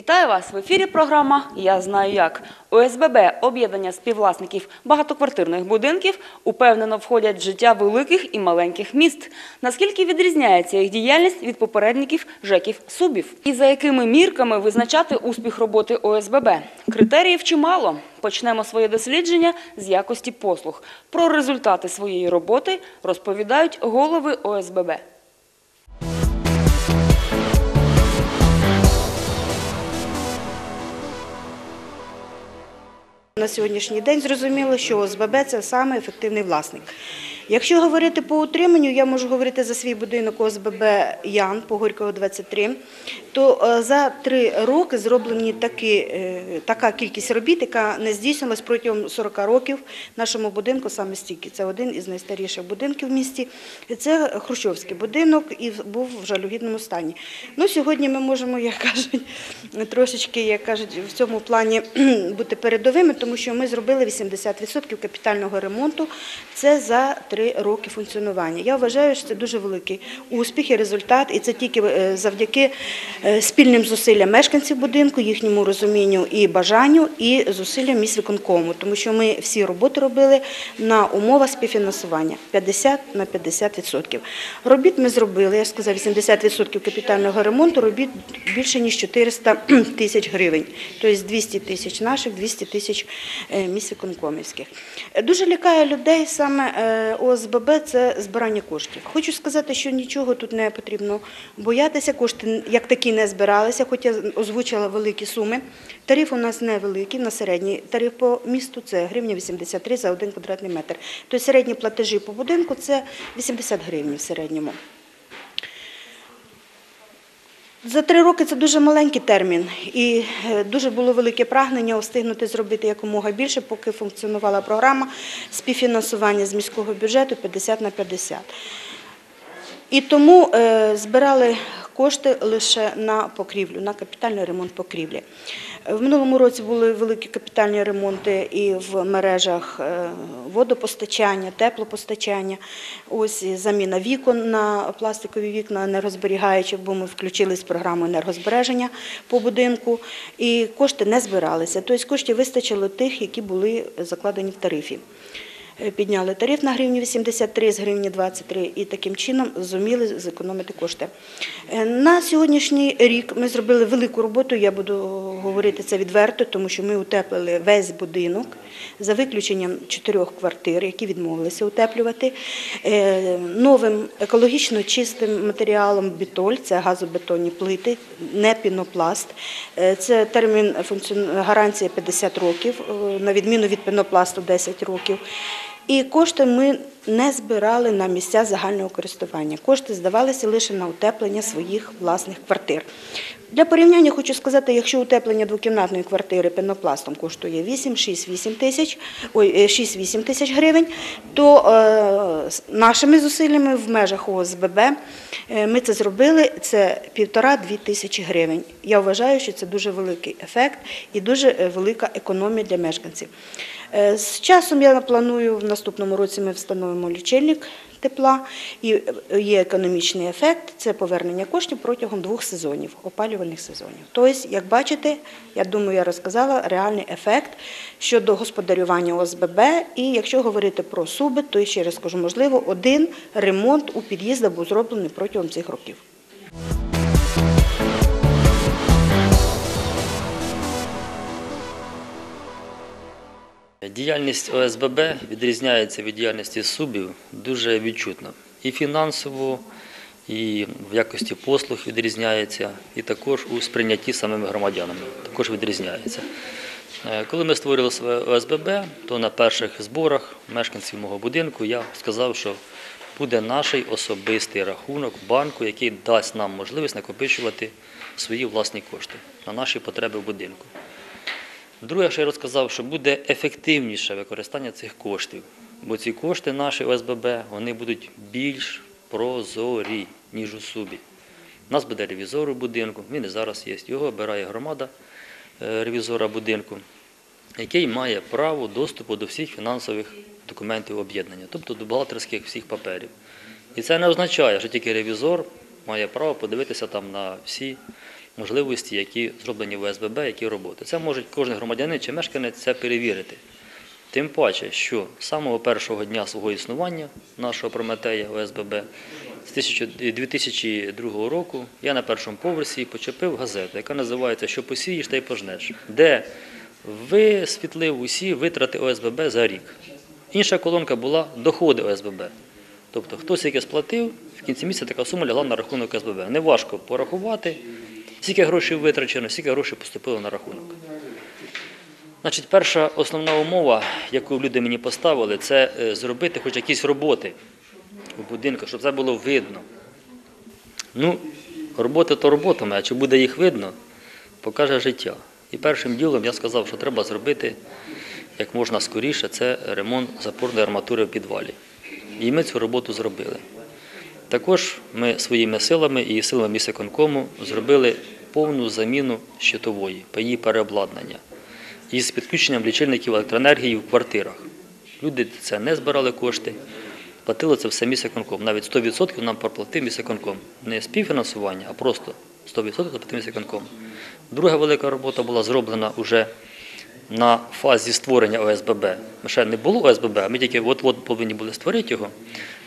Вітаю вас в ефірі. Програма Я знаю як ОСББ об'єднання співвласників багатоквартирних будинків упевнено входять в життя великих і маленьких міст. Наскільки відрізняється їх діяльність від попередників ЖЕКів Субів? І за якими мірками визначати успіх роботи ОСББ? Критеріїв чимало. Почнемо своє дослідження з якості послуг. Про результати своєї роботи розповідають голови ОСББ. На сьогоднішній день зрозуміло, що ОСББ – це саме ефективний власник. Якщо говорити по утриманню, я можу говорити за свій будинок ОСББ Ян по Горького 23, то е, за три роки зроблені такі, е, така кількість робіт, яка не здійснилась протягом 40 років нашому будинку саме стільки. Це один із найстаріших будинків в місті. Це Хрущовський будинок і був в жалюгідному стані. Ну, сьогодні ми можемо, як кажуть, трошечки, як кажуть, в цьому плані бути передовими, тому що ми зробили 80% капітального ремонту. Це за три роки функціонування. Я вважаю, що це дуже великий успіх і результат, і це тільки е, завдяки е, спільним зусиллям мешканців будинку, їхньому розумінню і бажанню, і зусиллям міськвиконкому, тому що ми всі роботи робили на умовах співфінансування 50 на 50%. Робіт ми зробили, я сказав, 80% капітального ремонту, робіт більше ніж 400 тисяч гривень, тобто 200 тисяч наших, 200 тисяч е, міськвиконкомівських. Дуже лякає людей саме ОСББ – це збирання коштів. Хочу сказати, що нічого тут не потрібно боятися. Кошти як такі не збиралися, хоч я озвучила великі суми. Тариф у нас невеликий, на середній тариф по місту це гривня 83 за один квадратний метр. Тобто середні платежі по будинку це 80 гривень в середньому. За три роки це дуже маленький термін, і е, дуже було велике прагнення встигнути зробити якомога більше, поки функціонувала програма співфінансування з міського бюджету 50 на 50. І тому е, збирали кошти лише на покрівлю, на капітальний ремонт покрівлі. В минулому році були великі капітальні ремонти і в мережах е, водопостачання, теплопостачання. Ось заміна вікон на пластикові вікна енергозберігаючі, бо ми включились в програму енергозбереження по будинку. І кошти не збиралися. Тобто коштів вистачило тих, які були закладені в тарифі. Підняли тариф на гривні 83 з гривні 23 і таким чином зуміли зекономити кошти. Е, На сьогоднішній рік ми зробили велику роботу, я буду говорити це відверто, тому що ми утеплили весь будинок за виключенням чотирьох квартир, які відмовилися утеплювати. Е, Новим екологічно чистим матеріалом бітоль, це газобетонні плити, не пінопласт. Е, Це термін гарантії 50 років, на відміну від пінопласту 10 років. І кошти ми не збирали на місця загального користування. Кошти здавалися лише на утеплення своїх власних квартир. Для порівняння хочу сказати, якщо утеплення двокімнатної квартири пенопластом коштує 8-6-8 тисяч, ой, е, 6-8 тисяч гривень, то е, нашими зусиллями в межах ОСББ е, ми це зробили, це півтора-дві тисячі гривень. Я вважаю, що це дуже великий ефект і дуже велика економія для мешканців. Е, З часом я планую в наступному році ми встановимо лічильник тепла і е, є економічний ефект це повернення коштів протягом двох сезонів, опалювальних сезонів. Тобто, як бачите, я думаю, я розказала реальний ефект щодо господарювання ОСББ. І якщо говорити про суби, то ще раз скажу, можливо, один ремонт у під'їздах був зроблений протягом цих років. Діяльність ОСББ відрізняється від діяльності субів дуже відчутно. І фінансово, і в якості послуг відрізняється, і також у сприйнятті самими громадянами також відрізняється. Е, Коли ми створили своє ОСББ, то на перших зборах мешканців мого будинку я сказав, що буде наш особистий рахунок банку, який дасть нам можливість накопичувати свої власні кошти на наші потреби в будинку. Друге, що я розказав, що буде ефективніше використання цих коштів, бо ці кошти наші ОСББ вони будуть більш прозорі, ніж у субі. У нас буде ревізор у будинку, він і зараз є. Його обирає громада е, ревізора будинку, який має право доступу до всіх фінансових документів об'єднання, тобто до бухгалтерських всіх паперів. І це не означає, що тільки ревізор має право подивитися там на всі можливості, які зроблені в ОСББ, які роботи. Це може кожен громадянин чи мешканець це перевірити. Тим паче, що з самого першого дня свого існування нашого Прометея ОСББ з 2002 року я на першому поверсі почепив газету, яка називається Що посієш, та й пожнеш, де висвітлив усі витрати ОСББ за рік. Інша колонка була доходи ОСББ. Тобто хтось яке сплатив, в кінці місяця така сума лягла на рахунок ОСББ. Неважко порахувати, скільки грошей витрачено, скільки грошей поступило на рахунок. Значить, перша основна умова, яку люди мені поставили, це е, зробити хоч якісь роботи у будинку, щоб це було видно. Ну, роботи то роботами, а чи буде їх видно, покаже життя. І першим ділом я сказав, що треба зробити як можна скоріше, це ремонт запорної арматури в підвалі. І ми цю роботу зробили. Також ми своїми силами і силами міськвиконкому зробили повну заміну щитової, її переобладнання із підключенням лічильників електроенергії в квартирах. Люди це не збирали кошти, платило це все міськвиконком. Навіть 100% нам проплатив міськвиконком. Не співфінансування, а просто 100% заплатив міськвиконком. Друга велика робота була зроблена вже на фазі створення ОСББ. Ми ще не було ОСББ, а ми тільки от-от повинні були створити його.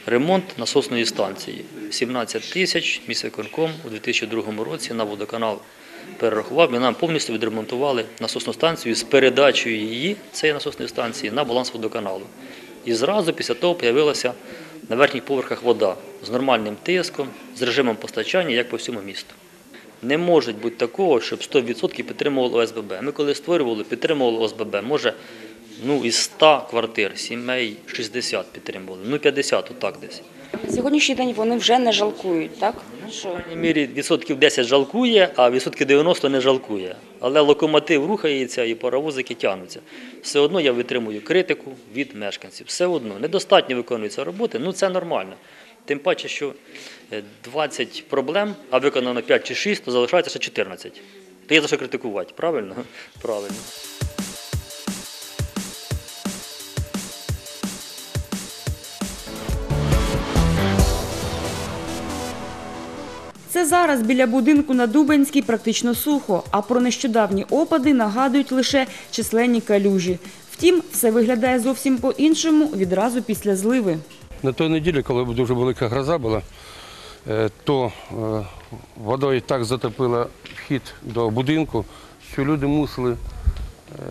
Ремонт насосної станції. 17 тисяч міськвиконком у 2002 році на водоканал перерахував і нам повністю відремонтували насосну станцію з передачею її, цієї насосної станції, на баланс водоканалу. І зразу після того з'явилася на верхніх поверхах вода з нормальним тиском, з режимом постачання, як по всьому місту. Не може бути такого, щоб 100% підтримувало ОСББ. Ми коли створювали, підтримували ОСББ. Може, ну, із 100 квартир, сімей 60 підтримували, ну 50, отак десь. Сьогоднішній день вони вже не жалкують, так? Що? В крайній мірі відсотків 10 жалкує, а відсотків 90 не жалкує. Але локомотив рухається і паровозики тягнуться. Все одно я витримую критику від мешканців. Все одно недостатньо виконуються роботи, ну це нормально. Тим паче, що е, 20 проблем, а виконано 5 чи 6, то залишається ще 14. То є за що критикувати, правильно? Правильно. Зараз біля будинку на Дубенській практично сухо, а про нещодавні опади нагадують лише численні калюжі. Втім, все виглядає зовсім по-іншому відразу після зливи. На той неділі, коли дуже велика гроза була, е, то е, водою так затопила вхід до будинку, що люди мусили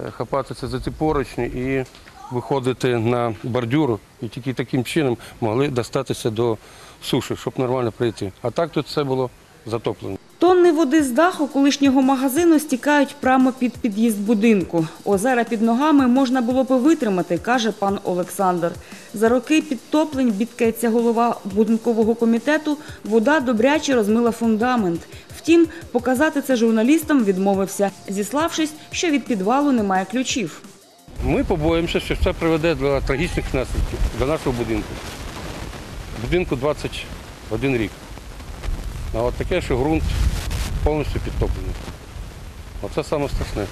е, хапатися за ці поручні і виходити на бордюр, і тільки таким чином могли достатися до суші, щоб нормально прийти. А так тут все було затоплено. Тонни води з даху колишнього магазину стікають прямо під під'їзд будинку. Озера під ногами можна було би витримати, каже пан Олександр. За роки підтоплень, бідкається голова будинкового комітету, вода добряче розмила фундамент. Втім, показати це журналістам відмовився, зіславшись, що від підвалу немає ключів. Ми побоїмося, що це приведе до трагічних наслідків до нашого будинку. Будинку 21 рік. А от таке, що ґрунт повністю підтоплений. Оце саме страшне.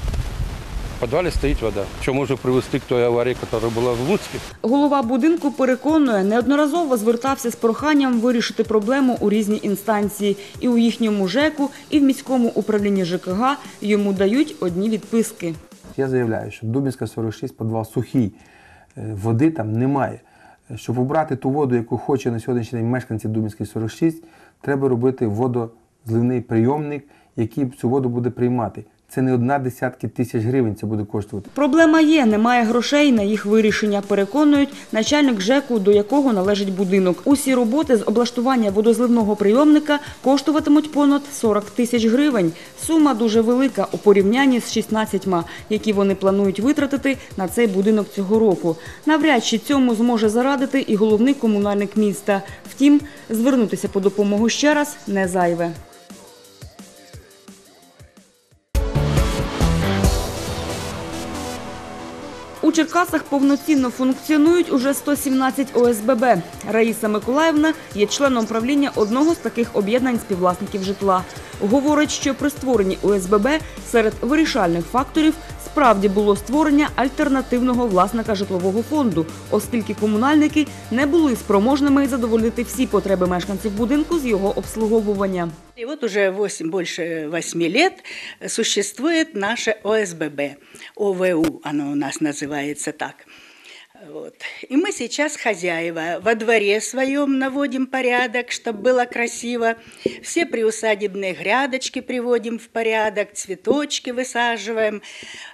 В підвалі стоїть вода. Що може привести к той аварії, яка була в Луцьку? Голова будинку переконує, неодноразово звертався з проханням вирішити проблему у різні інстанції. І у їхньому ЖЕКу, і в міському управлінні ЖКГ йому дають одні відписки. Я заявляю, що Дубінська 46 підвал сухий, е, води там немає. Щоб убрати ту воду, яку хоче на сьогоднішній день мешканці Дубінської 46, треба робити водозливний прийомник, який цю воду буде приймати. Це не одна десятки тисяч гривень це буде коштувати. Проблема є, немає грошей на їх вирішення, переконують начальник ЖЕКу, до якого належить будинок. Усі роботи з облаштування водозливного прийомника коштуватимуть понад 40 тисяч гривень. Сума дуже велика у порівнянні з 16, які вони планують витратити на цей будинок цього року. Навряд чи цьому зможе зарадити і головний комунальник міста. Втім, звернутися по допомогу ще раз не зайве. Черкасах повноцінно функціонують уже 117 ОСББ. Раїса Миколаївна є членом правління одного з таких об'єднань співвласників житла. Говорить, що при створенні ОСББ серед вирішальних факторів справді було створення альтернативного власника житлового фонду, оскільки комунальники не були спроможними задовольнити всі потреби мешканців будинку з його обслуговування. И вот уже 8, больше 8 лет существует наше ОСББ, ОВУ, оно у нас называется так. Вот. И мы сейчас хозяева. Во дворе своем наводим порядок, чтобы было красиво. Все приусадебные грядочки приводим в порядок, цветочки высаживаем.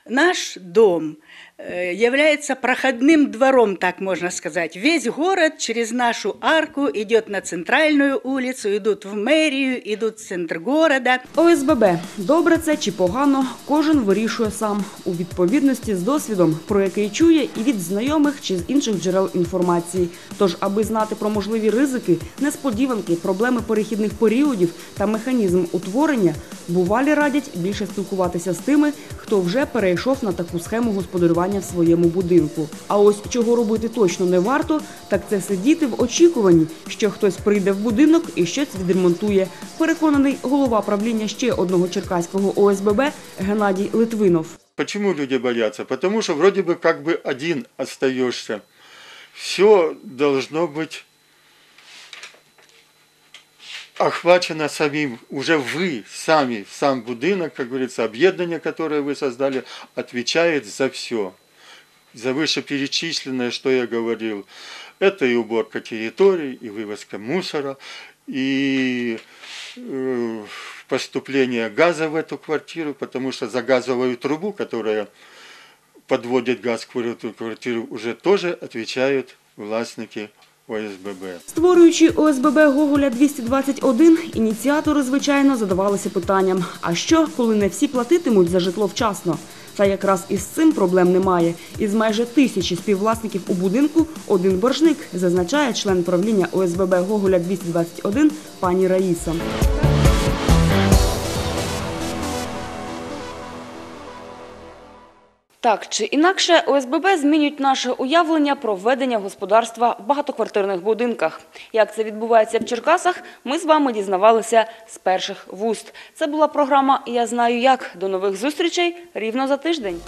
Наш дом является проходным двором, так можно сказать. Весь город через нашу арку идет на центральную улицу, идут в мэрию, идут в центр города. ОСББ – добре це чи погано, кожен вирішує сам у відповідності з досвідом, про який чує і від знайомих чи з інших джерел інформації. Тож, аби знати про можливі ризики, несподіванки, проблеми перехідних періодів та механізм утворення, бувалі радять більше спілкуватися з тими, хто вже перейшов на таку схему господарювання в своєму будинку. А ось чого робити точно не варто, так це сидіти в очікуванні, що хтось прийде в будинок і щось відремонтує. Переконаний голова правління ще одного черкаського ОСББ Геннадій Литвинов. Почему люди боятся? Потому что вроде бы как бы один остаешься. Все должно быть Охвачено самим, уже вы сами, сам будинок, как говорится, объединение, которое вы создали, отвечает за все. За вышеперечисленное, что я говорил. Это и уборка территорий, и вывозка мусора, и э, поступление газа в эту квартиру, потому что за газовую трубу, которая подводит газ эту квартиру, уже тоже отвечают властники ОСББ. Створюючи ОСББ Гоголя 221, ініціатори, звичайно, задавалися питанням: а що, коли не всі платитимуть за житло вчасно? Та якраз із цим проблем немає. Із майже тисячі співвласників у будинку один боржник, зазначає член правління ОСББ Гоголя 221 пані Раїса. Так чи інакше, ОСББ змінюють наше уявлення про ведення господарства в багатоквартирних будинках. Як це відбувається в Черкасах, ми з вами дізнавалися з перших вуст. Це була програма Я знаю як. До нових зустрічей рівно за тиждень.